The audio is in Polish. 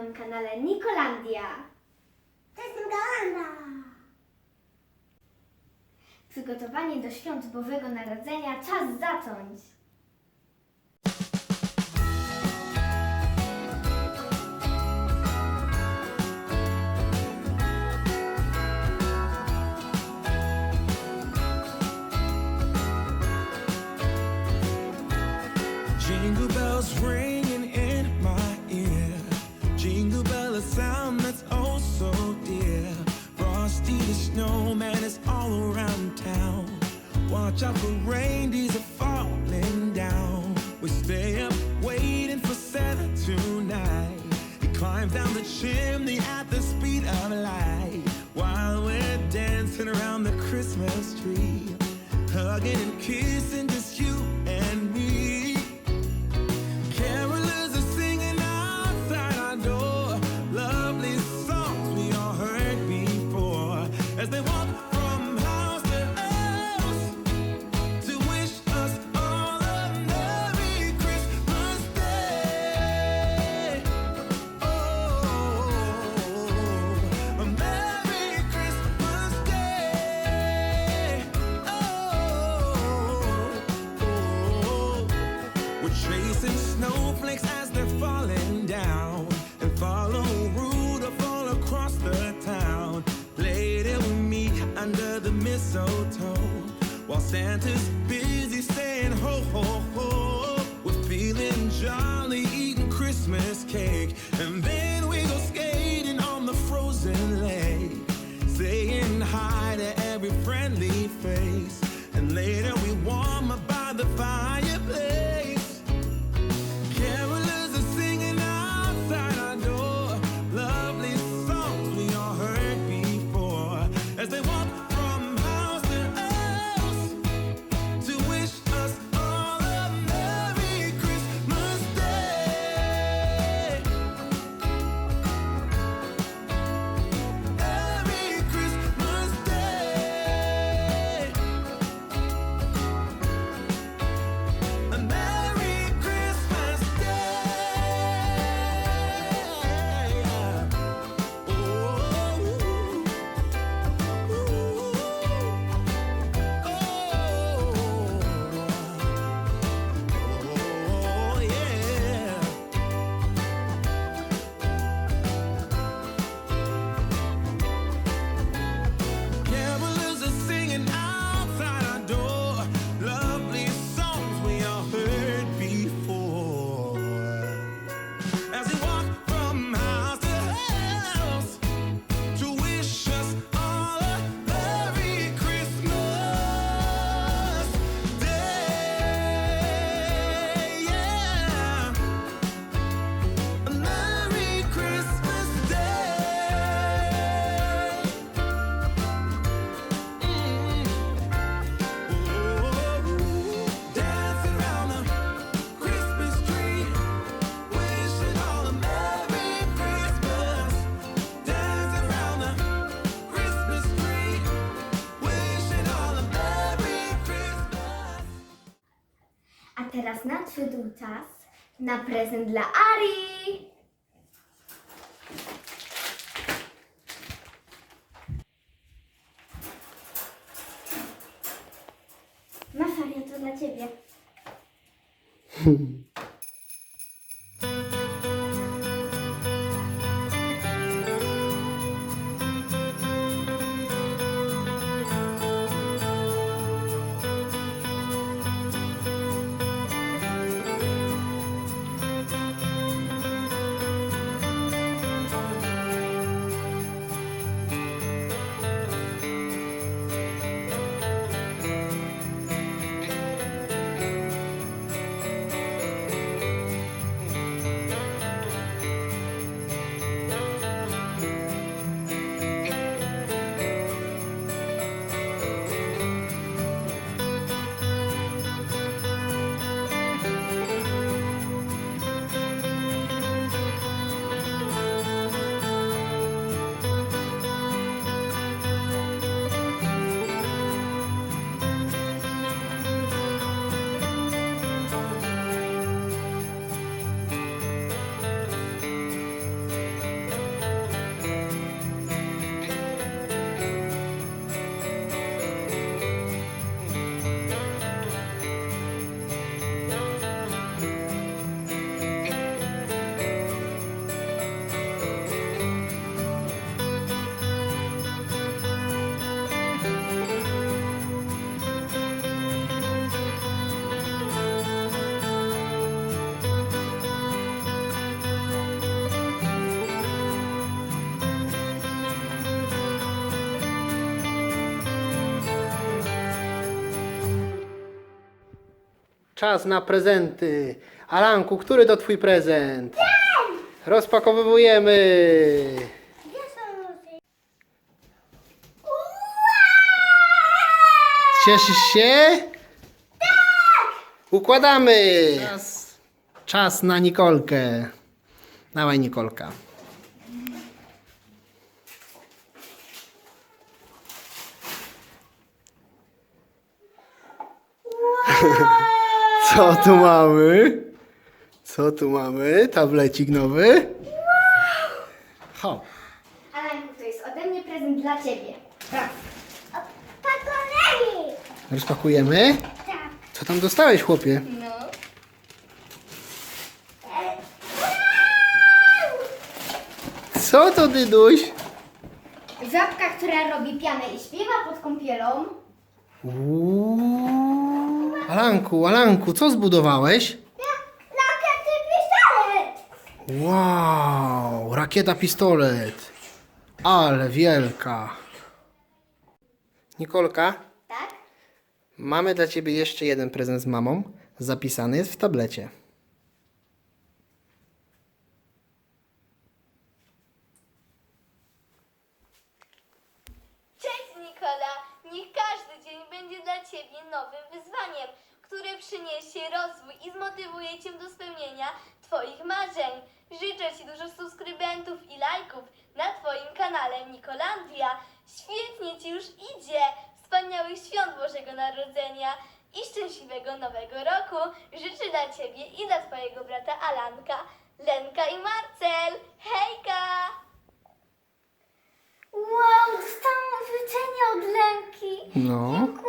moim kanale Nikolandia. To jest Nikolanda. Przygotowanie do świąt Bożego Narodzenia czas zacząć. is all around town. Watch out for rain, these are falling down. We stay up waiting for Santa tonight. He climbs down the chimney at the speed of light. While we're dancing around the Christmas tree, hugging and kissing. Santa's busy saying ho ho ho. We're feeling jolly, eating Christmas cake, and then. jasna, przyszedł czas na prezent dla Ari. Masz, Aria, to dla ciebie. Czas na prezenty. Alanku, który to twój prezent? Rozpakowujemy. Cieszysz się? Tak! Układamy. Czas, czas na Nikolkę. Dawaj Nikolka. Co tu mamy? Co tu mamy? Tablecik nowy. Hop. Alanku, to jest ode mnie prezent dla ciebie. Proszę. Pakolegi! Rozpakujemy. Tak. Co tam dostałeś, chłopie? No. Co to, Dyduś? Żabka, która robi pianę i śpiewa pod kąpielą. Uuu. Alanku, Alanku, co zbudowałeś? Rakiety pistolet! Wow, rakieta pistolet. Ale wielka. Nikolka, Tak? mamy dla ciebie jeszcze jeden prezent z mamą. Zapisany jest w tablecie. Będzie dla Ciebie nowym wyzwaniem, które przyniesie rozwój i zmotywuje Cię do spełnienia Twoich marzeń. Życzę Ci dużo subskrybentów i lajków na Twoim kanale Nikolandia. Świetnie Ci już idzie! Wspaniałych świąt Bożego Narodzenia i szczęśliwego Nowego Roku życzę dla Ciebie i dla Twojego brata Alanka, Lenka i Marcel. Hejka! Wow, dostałam życzenie od Lenki. No.